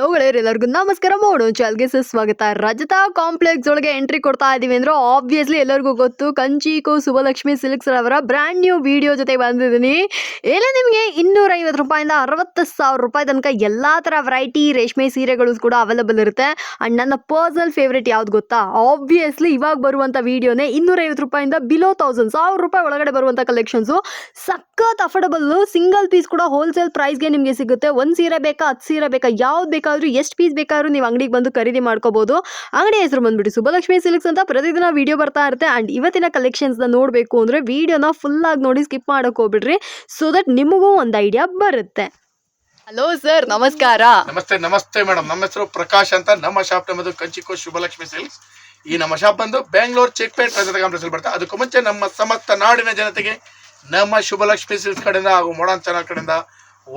Logan ಎಲ್ಲರಿಗೂ ನಮಸ್ಕಾರ. Mode ಚಾಲ್ಗೆ ಸುಸ್ವಾಗತ. ರಜತಾ ಕಾಂಪ್ಲೆಕ್ಸ್ ಒಳಗೆ ಎಂಟ್ರಿ ಕೊಡ್ತಾ ಇದೀವಿ ಅಂದ್ರೆ ಆಬ್ವಿಯಸ್ಲಿ ಎಲ್ಲರಿಗೂ ಗೊತ್ತು. ಕಂಚೀಕು ಸುಬಲಕ್ಷ್ಮಿ ಸಿಲ್ಕ್ಸ್ ಅವರ ಬ್ರ್ಯಾಂಡ್ ನ್ಯೂ ವಿಡಿಯೋ ಜೊತೆ ಬಂದಿದ್ದೀನಿ. ಎಲ್ಲ ನಿಮಗೆ ಇನ್ನೂರ ಐವತ್ತು ರೂಪಾಯಿಂದ ಅರವತ್ತು ಸಾವಿರ ರೂಪಾಯಿ ತನಕ ಎಲ್ಲ ಥರ ವೆರೈಟಿ ರೇಷ್ಮೆ ಸೀರೆಗಳು ಕೂಡ ಅವೈಲಬಲ್ ಇರುತ್ತೆ. ಆ್ಯಂಡ್ ನನ್ನ ಪರ್ಸನಲ್ ಫೇವ್ರೇಟ್ ಯಾವ್ದು ಗೊತ್ತಾ? ಆಬ್ವಿಯಸ್ಲಿ ಇವಾಗ ಬರುವಂಥ ವಿಡಿಯೋನೇ ಇನ್ನೂರೈವತ್ತು ರೂಪಾಯಿಂದ ಬಿಲೋ ತೌಸಂಡ್ ಸಾವಿರ ರೂಪಾಯಿ ಒಳಗಡೆ ಬರುವಂಥ ಕಲೆಕ್ಷನ್ಸು ಸಖತ್ ಅಫೋರ್ಡಬಲ್ ಸಿಂಗಲ್ ಪೀಸ್ ಕೂಡ ಹೋಲ್ಸೇಲ್ ಪ್ರೈಸ್ಗೆ ನಿಮಗೆ ಸಿಗುತ್ತೆ. ಒಂದು ಸೀರೆ ಬೇಕಾ, ಹತ್ತು ಸೀರೆ ಬೇಕಾ, ಯಾವ್ದು ಬೇಕಾದ್ರೂ ಎಷ್ಟು ಪೀಸ್ ಬೇಕಾದ್ರೂ ನೀವು ಅಂಗಡಿಗೆ ಬಂದು ಖರೀದಿ ಮಾಡ್ಕೋಬಹುದು ಅಂಗಡಿ ಹೆಸರು ಬಂದ್ಬಿಟ್ಟು ಸುಬ್ಬಲಕ್ಷ್ಮಿ ಸಿಲ್ಕ್ಸ್ ಅಂತ ಪ್ರತಿದಿನ ವಿಡಿಯೋ ಬರ್ತಾ ಇರುತ್ತೆ. ಆ್ಯಂಡ್ ಇವತ್ತಿನ ಕಲೆಕ್ಷನ್ಸ್ನ ನೋಡಬೇಕು ಅಂದರೆ ವಿಡಿಯೋನ ಫುಲ್ ಆಗಿ ನೋಡಿ ಸ್ಕಿಪ್ ಮಾಡಕ್ ಹೋಗ್ಬಿಡ್ರಿ. ಸೊ ದಟ್ ನಿಮಗೂ ಒಂದು ಐಡಿಯಾ ಬರುತ್ತೆ. ಹಲೋ ಸರ್ ನಮಸ್ಕಾರ. ನಮಸ್ತೆ ನಮಸ್ತೆ ಮೇಡಮ್ ನಮ್ಮ ಹೆಸರು ಪ್ರಕಾಶ್ ಅಂತ. ನಮ್ಮ ಶಾಪ್ ನಮ್ಮದು ಕಂಚಿಕೋ ಶುಭಲಕ್ಷ್ಮಿ ಸಿಲ್ಕ್ಸ್. ಈ ನಮ್ಮ ಶಾಪ್ ಬಂದು ಬೆಂಗಳೂರು ಚೆಕ್ ರಜತ ಕಾಂಪ್ಲೆಕ್ಸ್ ಬರ್ತಾ ಅದಕ್ಕೂ ಮುಂಚೆ ನಮ್ಮ ಸಮಸ್ತ ನಾಡಿನ ಜನತೆಗೆ ನಮ್ಮ ಶುಭಲಕ್ಷ್ಮಿ ಸಿಲ್ಕ್ಸ್ ಕಡೆಯಿಂದ ಹಾಗೂ ಮೋಡನ್ ಚಾನಲ್ ಕಡೆಯಿಂದ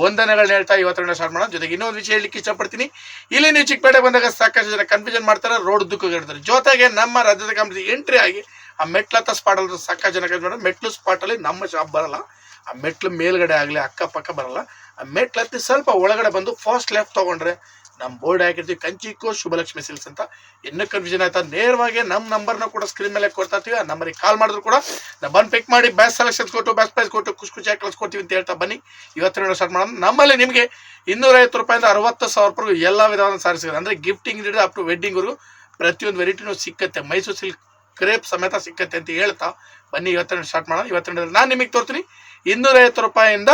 ವಂದನೆಗಳನ್ನ ಹೇಳ್ತಾ ಇವತ್ತಿನ ಸ್ಟಾರ್ಟ್ ಮಾಡೋಣ. ಜೊತೆಗೆ ಇನ್ನೊಂದು ವಿಷಯ ಹೇಳಲಿಕ್ಕೆ ಇಷ್ಟಪಡ್ತೀನಿ. ಇಲ್ಲಿ ನೀವು ಚಿಕ್ಕಪೇಟೆ ಬಂದಾಗ ಸಾಕಷ್ಟು ಜನ ಕನ್ಫ್ಯೂಷನ್ ಮಾಡ್ತಾರೆ ರೋಡ್ ದುಃಖ ಇರ್ತಾರೆ ಜೊತೆಗೆ ನಮ್ಮ ರಾಜ್ಯದ ಕಂಪ್ನಿ ಎಂಟ್ರಿ ಆಗಿ ಆ ಮೆಟ್ಲತ್ತ ಸ್ಪಾಟ್ ಅಲ್ಲಿ ಸಾಕಷ್ಟು ಜನ ಕನ್ಫ್ಯೂಷನ್ ಮೆಟ್ಲು ಸ್ಪಾಟಲ್ಲಿ ನಮ್ಮ ಶಾಪ್ ಬರಲ್ಲ. ಆ ಮೆಟ್ಲು ಮೇಲ್ಗಡೆ ಆಗಲಿ, ಅಕ್ಕಪಕ್ಕ ಬರಲ್ಲ. ಆ ಮೆಟ್ಲು ಹತ್ತಿ ಸ್ವಲ್ಪ ಒಳಗಡೆ ಬಂದು ಫಸ್ಟ್ ಲೆಫ್ಟ್ ತಗೊಂಡ್ರೆ ನಮ್ಮ ಬೋರ್ಡ್ ಹಾಕಿರ್ತೀವಿ ಕಂಚಿಕೋ ಶುಭಲಕ್ಷ್ಮಿ ಸಿಲ್ಸ್ ಅಂತ. ಇನ್ನೂ ಕನ್ಫ್ಯೂಷನ್ ಆಯ್ತಾ? ನೇರವಾಗಿ ನಮ್ಮ ನಂಬರ್ನ ಕೂಡ ಸ್ಕ್ರೀನ್ ಮೇಲೆ ಕೊಡ್ತಾ ಇರ್ತೀವಿ ಆ ನಂಬರಿಗೆ ಕಾಲ್ ಮಾಡಿದ್ರು ಕೂಡ ನಾವು ಬಂದು ಪಿಕ್ ಮಾಡಿ ಬ್ಯಾಸ್ ಸೆಲೆಕ್ಷನ್ ಕೊಟ್ಟು ಬ್ಯಾಸ್ ಪ್ರೈಸ್ ಕೊಟ್ಟು, ಖುಷಿ ಖುಷಿಯಾಗಿ ಕಳ್ಸ್ಕೊಡ್ತೀವಿ ಅಂತ ಹೇಳ್ತಾ ಬನ್ನಿ. ಇವತ್ತಿನ ಸ್ಟಾರ್ಟ್ ಮಾಡೋಣ. ನಮ್ಮಲ್ಲಿ ನಿಮಗೆ ಇನ್ನೂರೈವತ್ತು ರೂಪಾಯಿಂದ ಅರವತ್ತು ಸಾವಿರ ರೂಪಾಯಿ ಎಲ್ಲ ವಿಧವಾದ ಸಾರಿ ಅಂದರೆ ಗಿಫ್ಟಿಂಗ್ ಹಿಡಿದು ಅಪ್ ಟು ವೆಡ್ಡಿಂಗ್ವರೆಗೂ ಪ್ರತಿಯೊಂದು ವೆರೈಟಿನೂ ಸಿಕ್ಕತ್ತೆ. ಮೈಸೂರು ಸಿಲ್ಕ್ ಕ್ರೇಪ್ ಸಮೇತ ಸಿಕ್ಕತ್ತೆ ಅಂತ ಹೇಳ್ತಾ ಬನ್ನಿ. ಇವತ್ತಿನ ಸ್ಟಾರ್ಟ್ ಮಾಡೋಣ. ಇವತ್ತಿನ ನಾನು ನಿಮಗೆ ತೋರ್ತೀನಿ. ಇನ್ನೂರೈವತ್ತು ರೂಪಾಯಿಂದ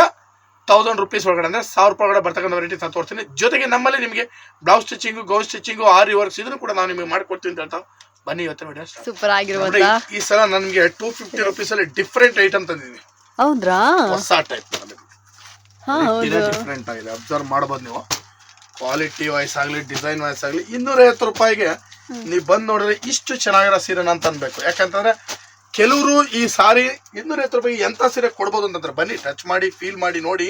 ತೌಸಂಡ್ ರುಪೀಸ್ ಒಳಗಡೆ ಅಂದರೆ ಸಾವಿರ ರೂಪಾಯಿ ಒಳಗಡೆ ಬರ್ತಕ್ಕಂಥ ವೆರೈಟಿ ನಾನು ತೋರಿಸ್ತೀನಿ. ಜೊತೆಗೆ ನಮ್ಮಲ್ಲಿ ನಿಮಗೆ blouse stitching gown stitching aari works ಇದನ್ನು ಕೂಡ ನಾವು ನಿಮಗೆ ಮಾಡ್ಕೊಡ್ತೀವಿ ಅಂತ ಹೇಳ್ತಾ ಬನ್ನಿ ಇವತ್ತು ವಿಡಿಯೋ ಸೂಪರ್ ಆಗಿರುವಂತ. ಈ ಸಲ ನನಗೆ ಟೂ ಫಿಫ್ಟಿ ರುಪೀಸ್ ಅಲ್ಲಿ ಡಿಫ್ರೆಂಟ್ ಐಟಮ್ ತಂದಿದ್ದೀನಿ. ಹೌದ್ರಾ? ಹೊಸ ಟೈಪ್ ಡಿಫ್ರೆಂಟ್ ಆಗಿದೆ. ಅಬ್ಸರ್ವ್ ಮಾಡ್ಬೋದು ನೀವು. ಕ್ವಾಲಿಟಿ ವೈಸ್ ಆಗಲಿ ಡಿಸೈನ್ ವೈಸ್ ಆಗಲಿ ಇನ್ನೂರೈವತ್ತು ರೂಪಾಯಿಗೆ ನೀವು ಬಂದು ನೋಡಿದ್ರೆ ಇಷ್ಟು ಚೆನ್ನಾಗಿರೋ ಸೀರೆ ನಾನು ತಂದ್ಬೇಕು. ಯಾಕಂತಂದ್ರೆ ಕೆಲವರು ಈ ಸಾರಿ ಇನ್ನೂರೈವತ್ತು ರೂಪಾಯಿ ಎಂಥ ಸೀರೆ ಕೊಡ್ಬೋದು ಅಂತಂದ್ರೆ ಬನ್ನಿ ಟಚ್ ಮಾಡಿ ಫೀಲ್ ಮಾಡಿ, ನೋಡಿ.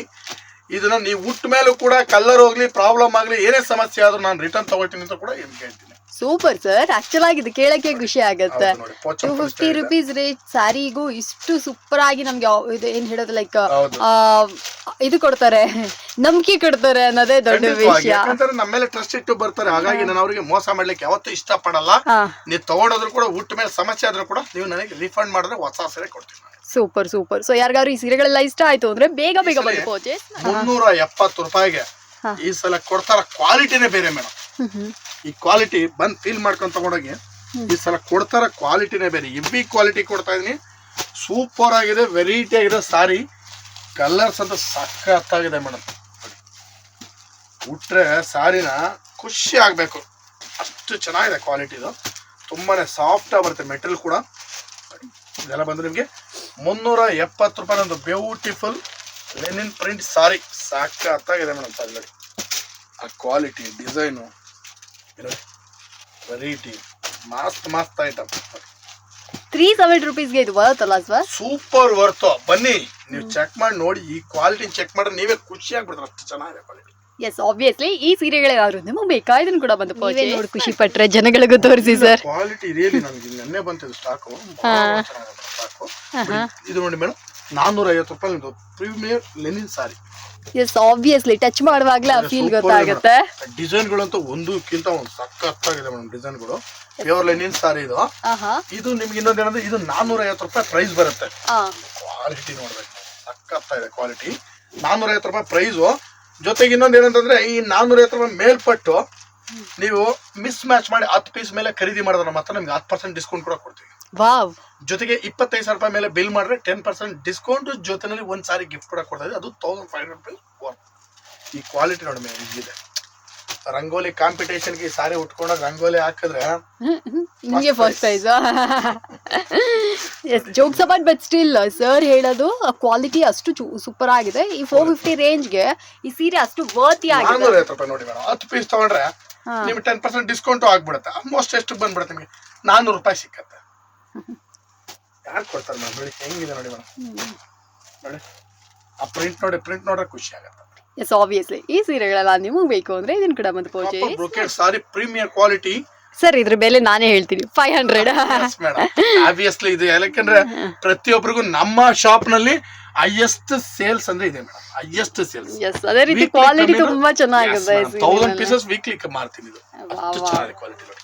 ಇದನ್ನ ನೀವು ಉಟ್ಟ ಮೇಲೂ ಕೂಡ ಕಲರ್ ಹೋಗ್ಲಿ ಪ್ರಾಬ್ಲಮ್ ಆಗಲಿ, ಏನೇ ಸಮಸ್ಯೆ ಆದರೂ ನಾನು ರಿಟರ್ನ್ ತಗೊಳ್ತೀನಿ ಅಂತ ಕೂಡ ಏನು ಹೇಳ್ತೀನಿ. Super sir. ಆಕ್ಚುಲ್ ಆಗಿದೆ ಕೇಳಕ್ಕೆ ಖುಷಿ ಆಗುತ್ತೆ. ಟೂ ಫಿಫ್ಟಿ ರುಪೀಸ್ ರೇಟ್ ಸ್ಯಾರಿಗೂ ಇಷ್ಟು ಸೂಪರ್ ಆಗಿ ನಮ್ಗೆ ಇದು ಏನ್ ಹೇಳೋದು ಲೈಕ್ ಇದು ಕೊಡ್ತಾರೆ. ನಂಬಿಕೆ ಕೊಡ್ತಾರೆ ಅನ್ನೋದೇ ದೊಡ್ಡ ವಿಷಯ. ಯಾಕಂದ್ರೆ ನಮ್ಮ ಮೇಲೆ ಟ್ರಸ್ಟ್ ಇಟ್ಟು ಬರ್ತಾರೆ. ಹಾಗಾಗಿ ನಾನು ಅವರಿಗೆ ಮೋಸ ಮಾಡ್ಲಿಕ್ಕೆ ಯಾವತ್ತೂ ಇಷ್ಟ ಪಡಲ್ಲ ನೀವು ತಗೊಂಡೋದ್ರು ಕೂಡ ಊಟ ಮೇಲೆ ಸಮಸ್ಯೆ ಆದ್ರೂ ಕೂಡ ನೀವು ನನಗೆ ರಿಫಂಡ್ ಮಾಡಿದ್ರೆ ಹೊಸ ಸೀರೆ ಕೊಡ್ತೀನಿ ಸೂಪರ್ ಸೂಪರ್ ಸೊ ಯಾರಿಗಾದ್ರು ಈ ಸೀರೆಗಳೆಲ್ಲ ಇಷ್ಟ ಆಯ್ತು ಅಂದ್ರೆ ಬೇಗ ಬೇಗ ಬಂದು ಪರ್ಚೇಸ್ ಮುನ್ನೂರ ಎಪ್ಪತ್ತು ರೂಪಾಯಿಗೆ ಈ ಸಲ ಕೊಡ್ತಾರ ಕ್ವಾಲಿಟಿನೇ ಬೇರೆ ಮೇಡಮ್. ಈ ಕ್ವಾಲಿಟಿ ಬಂದು ಫೀಲ್ ಮಾಡ್ಕೊಂಡು ತಗೊಂಡೋಗಿ ಈ ಸಲ ಕೊಡ್ತಾರ ಕ್ವಾಲಿಟಿನೇ ಬೇರೆ. ಎಬ್ಬಿ ಕ್ವಾಲಿಟಿ ಕೊಡ್ತಾ ಇದೀನಿ. ಸೂಪರ್ ಆಗಿದೆ ವೆರೈಟಿ ಆಗಿದೆ ಸಾರಿ. ಕಲರ್ಸ್ ಅಂತ ಸಖತ್ತಾಗಿದೆ ಮೇಡಮ್ ಉಟ್ರೆ ಸಾರಿನ ಖುಷಿ ಆಗಬೇಕು. ಅಷ್ಟು ಚೆನ್ನಾಗಿದೆ ಕ್ವಾಲಿಟಿದು ತುಂಬಾನೇ ಸಾಫ್ಟ್ ಬರುತ್ತೆ ಮೆಟೀರಿಯಲ್ ಕೂಡ. ಇದೆಲ್ಲ ಬಂದು ನಿಮಗೆ ಮುನ್ನೂರ ಎಪ್ಪತ್ತು ರೂಪಾಯಿ ಒಂದು ಬ್ಯೂಟಿಫುಲ್ ಲೆನಿನ್ ಪ್ರಿಂಟ್ ಸಾರಿ. ಸಾಕಾಗಿದೆ ಮೇಡಮ್ ಸಾರಿ ಆ ಕ್ವಾಲಿಟಿ ಡಿಸೈನು ವೆರೈಟಿ ಮಸ್ತ್ ಮಸ್ತ್ ಐಟಮ್ ತ್ರೀ ಸೆವೆಂಟಿ ರುಪೀಸ್ಗೆ ಇದು ಬರುತ್ತಲ್ಲ ಸರ್ ಸೂಪರ್ ವರ್ತು ಬನ್ನಿ ನೀವು ಚೆಕ್ ಮಾಡಿ ನೋಡಿ ಈ ಕ್ವಾಲಿಟಿ ಚೆಕ್ ಮಾಡಿದ್ರೆ ನೀವೇ ಖುಷಿ ಆಗ್ಬಿಡ್ತಾರೆ ಅಷ್ಟು ಚೆನ್ನಾಗಿದೆ ಕ್ವಾಲಿಟಿ ಎಸ್ ಆಬ್ವಿಯಸ್ಲಿ ಈ ಸೀರೆಗಳೇನಾದ್ರು ನಿಮಗೆ ಬೇಕಾ? ಕೂಡ ಬಂದು ಪರ್ಚೇಸ್ ನೋಡಿ ಖುಷಿ ಪಟ್ರೆ ಜನಗಳಿಗೂ ತೋರಿಸಿ ಸರ್ ಕ್ವಾಲಿಟಿ ರಿಯಲಿ ನನಗೆ ನೆನ್ನೆ ಬಂತಿದ್ದು ಸ್ಟಾಕು ಸ್ಟಾಕು. ಇದು ನೋಡಿ ಮೇಡಮ್ ನಾನ್ನೂರ ಐವತ್ತು ರೂಪಾಯಿ premier linen sari yes obviously touch ಮಾಡುವಾಗ್ಲೇ ಆ ಫೀಲ್ ಗೊತ್ತಾಗುತ್ತೆ. ಡಿಸೈನ್ಗಳಂತೂ ಒಂದಕ್ಕಿಂತ ಒಂದು ಸಖತ್ತಾಗಿದೆ ಮೇಡಮ್ ಡಿಸೈನ್ಗಳು ಪ್ಯೂರ್ ಲೆನಿನ್ ಸಾರಿ ಇದು. ಇದು ನಿಮ್ಗೆ ಇನ್ನೊಂದು ಏನಂದ್ರೆ ಇದು ನಾನ್ನೂರ ಐವತ್ತು ರೂಪಾಯಿ ಪ್ರೈಸ್ ಬರುತ್ತೆ. ಕ್ವಾಲಿಟಿ ನೋಡ್ಬೇಕು. ಇದೆ ಕ್ವಾಲಿಟಿ ನಾನ್ನೂರ ಐವತ್ತು ರೂಪಾಯಿ ಪ್ರೈಸು ಜೊತೆಗೆ ಇನ್ನೊಂದು ಏನಂತಂದ್ರೆ ಈ ನಾನ್ನೂರ ಐವತ್ತು ರೂಪಾಯಿ ಮೇಲ್ಪಟ್ಟು ನೀವು ಮಿಸ್ ಮ್ಯಾಚ್ ಮಾಡಿ ಹತ್ತು ಪೀಸ್ ಮೇಲೆ ಖರೀದಿ ಮಾಡಿದ್ರೆ ಮಾತ್ರ ನಿಮ್ಗೆ ಹತ್ತು ಪರ್ಸೆಂಟ್ ಡಿಸ್ಕೌಂಟ್ ಕೂಡ ಕೊಡ್ತೀವಿ. ವಾವ್. ಜೊತೆಗೆ ಇಪ್ಪತ್ತೈದು ಸಾವಿರ ರೂಪಾಯಿ ಮೇಲೆ ಬಿಲ್ ಮಾಡಿದ್ರೆ ಟೆನ್ ಪರ್ಸೆಂಟ್ ಡಿಸ್ಕೌಂಟ್ ಜೊತೆನಲ್ಲಿ ಒಂದು ಸಾರಿ ಗಿಫ್ಟ್ ಕೂಡ ಕೊಡ್ತಾ ಇದೆ ಅದು thousand five hundred rupees worth ಈ ಕ್ವಾಲಿಟಿ ನೋಡಿ ಮೇಲೆ ಇದೆ ರಂಗೋಲಿ ಕಾಂಪಿಟೇಷನ್ಗೆ ಸಾರಿ ಉಟ್ಕೊಂಡಾಗ ರಂಗೋಲಿ ಹಾಕಿದ್ರೆ ನಿಮಗೆ first prize yes jokes about but still sir ಹೇಳೋದು ಕ್ವಾಲಿಟಿ ಅಷ್ಟು ಸೂಪರ್ ಆಗಿದೆ. ಈ ಫೋರ್ ಫಿಫ್ಟಿ ರೇಂಜ್ಗೆ ಈ ಸೀರೆ ಅಷ್ಟು ವರ್ತಿ ಆಗಿದೆ. ನಾನ್ನೂರ ಐವತ್ತು ರೂಪಾಯಿ ನೋಡಿ ಮೇಡಮ್ ಹತ್ತು ಪೀಸ್ ತಗೊಂಡ್ರೆ. ನಿಮ್ಗೆ ಟೆನ್ ಪರ್ಸೆಂಟ್ ಡಿಸ್ಕೌಂಟ್ ಆಗ್ಬಿಡುತ್ತೆ ಆಲ್ಮೋಸ್ಟ್ ಎಷ್ಟು ಬಂದ್ಬಿಡುತ್ತೆ ನಿಮಗೆ? ನಾನ್ನೂರು ರೂಪಾಯಿ ಸಿಕ್ಕತ್ತೆ. ಯಾರು ಕೊಡ್ತಾರೆ ಮೇಡಮ್ ಬೆಳಿಗ್ಗೆ ಹೆಂಗಿದೆ ನೋಡಿ ಮೇಡಮ್ ನೋಡಿ ಆ ಪ್ರಿಂಟ್ ನೋಡಿ ಪ್ರಿಂಟ್ ನೋಡ್ರೆ ಖುಷಿ ಆಗುತ್ತೆ. ಎಸ್ ಆಬ್ವಿಯಸ್ಲಿ ಈ ಸೀರೆಗಳೆಲ್ಲ ನಿಮಗೆ ಬೇಕು ಅಂದ್ರೆ ಇದನ್ನ ಕೂಡ ಬಂದು purchase brocade sari premier quality sir ಇದ್ರ ಬೆಲೆ ನಾನೇ ಹೇಳ್ತೀನಿ. ಫೈವ್ ಹಂಡ್ರೆಡ್ ಆಬ್ವಿಯಸ್ಲಿ ಇದು ಯಾಕಂದ್ರೆ ಪ್ರತಿಯೊಬ್ಬರಿಗೂ ನಮ್ಮ ಶಾಪ್ನಲ್ಲಿ ಹೈಯೆಸ್ಟ್ ಸೇಲ್ಸ್ ಅಂದ್ರೆ ಇದೆ ಮೇಡಮ್ ಹೈಯೆಸ್ಟ್ ಸೇಲ್ಸ್ ಎಸ್ ಅದೇ ರೀತಿ ಕ್ವಾಲಿಟಿ ತುಂಬಾ ಚೆನ್ನಾಗಿದೆ ತೌಸಂಡ್ ಪೀಸಸ್ ವೀಕ್ಲಿ ಮಾರ್ತೀನಿ ಇದು. ಚೆನ್ನಾಗಿದೆ ಕ್ವಾಲಿಟಿ ನೋಡಿ.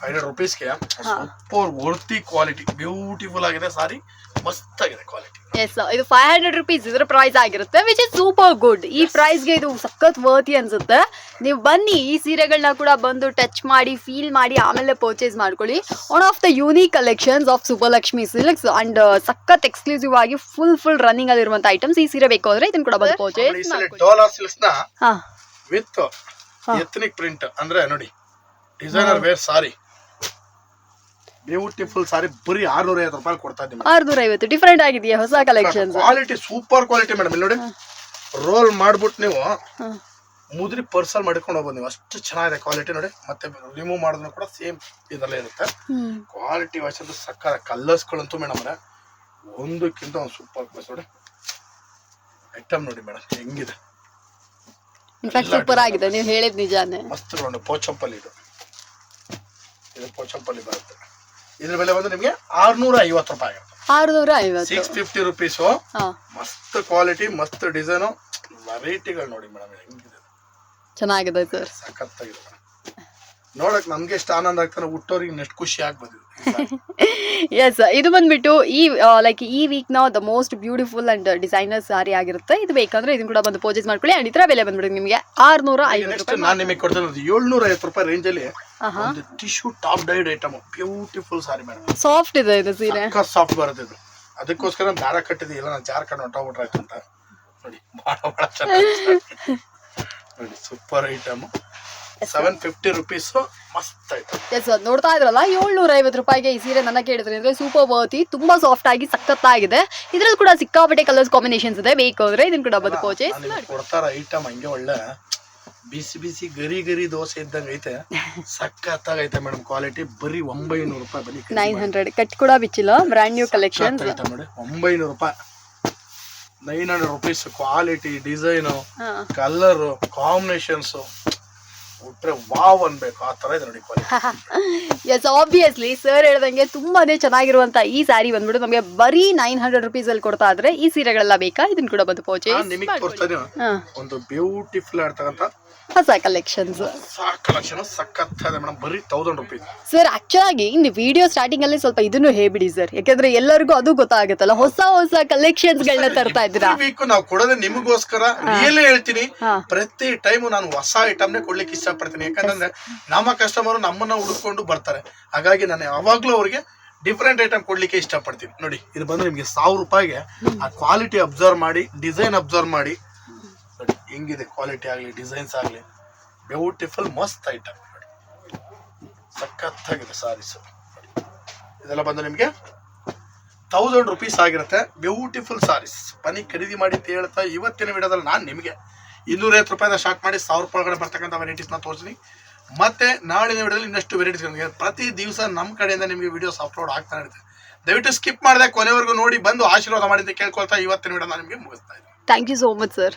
ಫೈವ್ ಹಂಡ್ರೆಡ್ ರುಪೀಸ್ಗೆ ಸೂಪರ್ ವರ್ತಿ ಕ್ವಾಲಿಟಿ ಬ್ಯೂಟಿಫುಲ್ ಆಗಿದೆ ಸಾರಿ ಮಸ್ತ್ ಆಗಿದೆ ಕ್ವಾಲಿಟಿ ಎಸ್ ಇದು ಫೈವ್ ಹಂಡ್ರೆಡ್ ರುಪೀಸ್ ಇದ್ರ ಪ್ರೈಸ್ ಆಗಿರುತ್ತೆ ವಿಚ್ ಇಸ್ ಸೂಪರ್ ಗುಡ್ ಈ ಪ್ರೈಸ್ಗೆ ಇದು ಸಖತ್ ವರ್ತಿ ಅನ್ಸುತ್ತೆ. ನೀವು ಬನ್ನಿ ಈ ಸೀರೆಗಳನ್ನ ಕೂಡ ಬಂದು ಟಚ್ ಮಾಡಿ ಫೀಲ್ ಮಾಡಿ ಆಮೇಲೆ ಪರ್ಚೇಸ್ ಮಾಡ್ಕೊಳ್ಳಿ. One of the unique collections of Subbalakshmi silks and ಸಖತ್ ಎಕ್ಸ್ಕ್ಲೂಸಿವ್ ಆಗಿ ಫುಲ್ ಫುಲ್ ರನ್ನಿಂಗ್ ಅಲ್ಲಿರುವಂತ ಐಟಮ್ಸ್ ಈ ಸೀರೆ ಬೇಕು ಅಂದ್ರೆ ಇದನ್ನ ಕೂಡ ಬಂದು ಪರ್ಚೇಸ್ ವಿತ್ ಎಥನಿಕ್ ಪ್ರಿಂಟ್ ಅಂದ್ರೆ ನೋಡಿ designer wear sari. Beautiful sari ಬರೀ ಆರ್ನೂರ ಐವತ್ತು ರೂಪಾಯಿ ಕೊಡ್ತಾ ಇದ್ದೀನಿ ಆರ್ನೂರ ಐವತ್ತು ಡಿಫ್ರೆಂಟ್ ಆಗಿದೆಯಾ ಹೊಸ collections quality super quality madam ಇಲ್ಲಿ ನೋಡಿ ರೋಲ್ ಮಾಡ್ಬಿಟ್ಟು ನೀವು ಮುದ್ರಿ ಪರ್ಸಲ್ ಮಾಡ್ಕೊಂಡು ಹೋಗ್ಬೋದು ನೀವು. ಅಷ್ಟು ಚೆನ್ನಾಗಿದೆ ಕ್ವಾಲಿಟಿ ನೋಡಿ. ಮತ್ತೆ ರಿಮೂವ್ ಮಾಡಿದ್ರು ಕೂಡ ಸೇಮ್ ಇದರಲ್ಲೇ ಇರುತ್ತೆ. ಕ್ವಾಲಿಟಿ ವೈಸ್ ಅಂತ ಸಕ್ಕರೆ ಕಲ್ಲರ್ಸ್ಗಳಂತೂ ಮೇಡಮ್ ಅವರೇ. ಒಂದಕ್ಕಿಂತ ಒಂದು ಸೂಪರ್ ಪ್ಲಸ್ ನೋಡಿ. ಐಟಮ್ ನೋಡಿ ಮೇಡಮ್ ಹೆಂಗಿದೆ? ಸೂಪರ್ ಆಗಿದೆ. ನೀವು ಹೇಳಿದ್ ನಿಜಾನೇ. ಮಸ್ತ್ ನೋಡಿ ಪೋಚಂಪಲ್ಲಿ ಇದು. ಇದು ಪೋಚಂಪಲ್ಲಿ ಬರುತ್ತೆ. ಇದ್ರ ಬೆಲೆ ಬಂದು ನಿಮಗೆ ಆರ್ನೂರ ಐವತ್ತು ರೂಪಾಯಿ ಆರ್ನೂರ ಐವತ್ತು ಸಿಕ್ಸ್ ಫಿಫ್ಟಿ ರುಪೀಸು ಹಾ. ಮಸ್ತ್ ಕ್ವಾಲಿಟಿ ಮಸ್ತ್ ಡಿಸೈನು ವೆರೈಟಿಗಳು ನೋಡಿ ಮೇಡಮ್ ಹೆಂಗಿದೆ? ಚೆನ್ನಾಗಿದೆ ಸರ್ ಸಖತ್ತಾಗಿದೆ. ಮೇಡಮ್ ನೋಡಕ್ ನಮ್ಗೆ ಎಷ್ಟು ಆನಂದ ಆಗ್ತಾನೆ ಹುಟ್ಟೋರಿಗೆ ನೆಕ್ಸ್ಟ್ ಖುಷಿ ಆಗ್ಬೋದು. ಎಸ್ ಇದು ಬಂದ್ಬಿಟ್ಟು ಈ ಲೈಕ್ ಈ ವೀಕ್ನ the most beautiful and designer sari ಆಗಿರುತ್ತೆ. ಇದು ಬೇಕಂದ್ರೆ ಇದನ್ನ ಕೂಡ ಬಂದು ಪರ್ಚೇಸ್ ಮಾಡ್ಕೊಳ್ಳಿ. ಅಂಡ್ ಇತರ ಬೆಲೆ ಬಂದ್ಬಿಟ್ಟು ನಿಮಗೆ. ಆರ್ನೂರ ಐವತ್ತು ನಾನು ನಿಮಗೆ ಕೊಡ್ತೀನಿ. ಏಳ್ನೂರ ಐವತ್ತು ರೂಪಾಯಿ ರೇಂಜ್ ಅಲ್ಲಿ ಒಂದು tissue top dyed item beautiful sari madam soft ಇದೆ ಇದು ಸೀರೆ. ಸಾಫ್ಟ್ ಬರುತ್ತೆ ಇದು. ಅದಕ್ಕೋಸ್ಕರ ದಾರ ಕಟ್ಟಿದೀಲ್ಲ ನಾನು ಜಾರ್ಖಂಡ್ ಹೊಂಟೋಗ್ಬಿಟ್ರಾಯ್ತು ಅಂತ. ನೋಡಿ ಭಾಳ ಭಾಳ ಚೆನ್ನಾಗಿ. ನೋಡಿ super item seven fifty rupees ಮಸ್ತ್ ಆಯ್ತು. ಎಸ್ ನೋಡ್ತಾ ಇದ್ರಲ್ಲ ಏಳ್ನೂರ ಐವತ್ತು ರೂಪಾಯಿಗೆ ಈ ಸೀರೆ ನನ್ನ ಕೇಳಿದ್ರೆ ಅಂದ್ರೆ ಸೂಪರ್ ವರ್ತಿ ತುಂಬಾ ಸಾಫ್ಟ್ ಆಗಿ ಸಖತ್ತಾಗಿದೆ. ಇದ್ರಲ್ಲಿ ಕೂಡ ಸಿಕ್ಕಾಪಟ್ಟೆ ಕಲರ್ಸ್ ಕಾಂಬಿನೇಷನ್ಸ್ ಇದೆ. ಬೇಕಾದ್ರೆ ಇದನ್ನ ಕೂಡ ಬಂದು ಪರ್ಚೇಸ್ ನಿಮ್ಗೆ ಕೊಡ್ತಾರ ಐಟಮ್ ಹಂಗೆ ಒಳ್ಳೆ ಬಿಸಿ ಬಿಸಿ ಗರಿ ಗರಿ ದೋಸೆ ಇದ್ದಂಗೆ ಐತೆ. ಸಖತ್ತಾಗೈತೆ ಮೇಡಮ್ ಕ್ವಾಲಿಟಿ ಬರೀ ಒಂಬೈನೂರು ರೂಪಾಯಿ ಬರೀ ನೈನ್ ಹಂಡ್ರೆಡ್. ಕಟ್ ಕೂಡ ಬಿಚ್ಚಿಲ್ಲ. ಬ್ರ್ಯಾಂಡ್ ನ್ಯೂ ಕಲೆಕ್ಷನ್ಸ್ ಐತೆ ನೋಡಿ ಒಂಬೈನೂರು ರೂಪಾಯಿ. Nine hundred rupees quality design colour combinations ಉಟ್ರೆ wow ಅನ್ಬೇಕು. ಆ ತರ ಇದೆ ನೋಡಿ ಎಸ್ ಆಬ್ವಿಯಸ್ಲಿ ಸರ್ ಹೇಳ್ದಂಗೆ ತುಂಬಾನೇ ಚೆನ್ನಾಗಿರುವಂತ ಈ ಸ್ಯಾರಿ ಬಂದ್ಬಿಟ್ಟು ನಮಗೆ ಬರೀ ನೈನ್ ಹಂಡ್ರೆಡ್ ರುಪೀಸ್ ಅಲ್ಲಿ ಕೊಡ್ತಾ ಆದ್ರೆ ಈ ಸೀರೆಗಳೆಲ್ಲ ಬೇಕಾ? ಇದನ್ನ ಕೂಡ ಬಂದು ಪೋಚೆ ನಿಮಗೆ ತೋರಿಸ್ತಾ ಒಂದು ಬ್ಯೂಟಿಫುಲ್ ಆಗ್ತಕ್ಕಂಥ ಹೊಸ ಕಲೆಕ್ಷನ್ಸ್ ಕಲೆಕ್ಷನ್ ಸಖತ್ತಾಗಿದೆ ಮೇಡಮ್. ಬರೀ ತೌಸಂಡ್ ರುಪೀಸ್ ಸರ್ ಆಕ್ಚುಲ್ ಆಗಿ ವಿಡಿಯೋ ಸ್ಟಾರ್ಟಿಂಗ್ ಅಲ್ಲಿ ಸ್ವಲ್ಪ ಇದನ್ನು ಹೇಳ್ಬಿಡಿ ಸರ್ ಯಾಕಂದ್ರೆ ಎಲ್ಲರಿಗೂ ಅದು ಗೊತ್ತಾಗುತ್ತಲ್ಲ. ಹೊಸ ಹೊಸ ಕಲೆಕ್ಷನ್ಸ್ ಗಳನ್ನ ತರ್ತಾ ಇದ್ದೀರಾ? ವೀಕ್ ನಾವು ಕೊಡೋದು ನಿಮಗೋಸ್ಕರ. ರಿಯಲಿ ಹೇಳ್ತೀನಿ ಪ್ರತಿ ಟೈಮ್ ನಾನು ಹೊಸ ಐಟಮ್ನೇ ಕೊಡ್ಲಿಕ್ಕೆ ಇಷ್ಟಪಡ್ತೀನಿ. ಯಾಕಂದ್ರೆ ನಮ್ಮ ಕಸ್ಟಮರ್ ನಮ್ಮನ್ನ ಹುಡುಕೊಂಡು ಬರ್ತಾರೆ. ಹಾಗಾಗಿ ನಾನು ಯಾವಾಗ್ಲೂ ಅವ್ರಿಗೆ ಡಿಫ್ರೆಂಟ್ ಐಟಮ್ ಕೊಡ್ಲಿಕ್ಕೆ ಇಷ್ಟಪಡ್ತೀನಿ. ನೋಡಿ ಇದು ಬಂದ್ರೆ ನಿಮಗೆ ಸಾವಿರ ರೂಪಾಯಿಗೆ ಆ ಕ್ವಾಲಿಟಿ ಅಬ್ಸರ್ವ್ ಮಾಡಿ ಡಿಸೈನ್ ಅಬ್ಸರ್ವ್ ಮಾಡಿ ಹೆಂಗಿದೆ ಕ್ವಾಲಿಟಿ ಆಗಲಿ ಡಿಸೈನ್ಸ್ ಆಗಲಿ ಬ್ಯೂಟಿಫುಲ್ ಮಸ್ತ್ ಐಟಮ್ ನೋಡಿ. ಸಖತ್ತಾಗಿದೆ ಸಾರೀಸು ಇದೆಲ್ಲ ಬಂದು ನಿಮಗೆ ತೌಸಂಡ್ ರುಪೀಸ್ ಆಗಿರುತ್ತೆ. ಬ್ಯೂಟಿಫುಲ್ ಸಾರೀಸ್ ಬನ್ನಿ ಖರೀದಿ ಮಾಡಿ ಅಂತ ಹೇಳ್ತಾ ಇವತ್ತಿನ ವಿಡಿಯೋದಲ್ಲಿ ನಾನು ನಿಮಗೆ ಇನ್ನೂರೈವತ್ತು ರೂಪಾಯಿಂದ ಸ್ಟಾರ್ಟ್ ಮಾಡಿ ಸಾವಿರ ರೂಪಾಯಿ ಒಳಗಡೆ ಬರ್ತಕ್ಕಂಥ ವೆರೈಟೀಸ್ನ ತೋರಿಸ್ತೀನಿ. ಮತ್ತೆ ನಾಳಿನ ವಿಡಿಯೋದಲ್ಲಿ ಇನ್ನಷ್ಟು ವೆರೈಟೀಸ್ ಪ್ರತಿ ದಿವಸ ನಮ್ಮ ಕಡೆಯಿಂದ ನಿಮಗೆ ವಿಡಿಯೋಸ್ ಅಪ್ಲೋಡ್ ಆಗ್ತಾ ಇರುತ್ತೆ. ದಯವಿಟ್ಟು ಸ್ಕಿಪ್ ಮಾಡಿದೆ ಕೊನೆವರೆಗೂ ನೋಡಿ, ಬಂದು ಆಶೀರ್ವಾದ ಮಾಡಿ ಅಂತ ಕೇಳ್ಕೊಳ್ತಾ ಇವತ್ತಿನ ವಿಡಿಯೋ ನಾನು ನಿಮಗೆ ಮುಗಿಸ್ತಾ ಇದ್ದೀನಿ. Thank you so much sir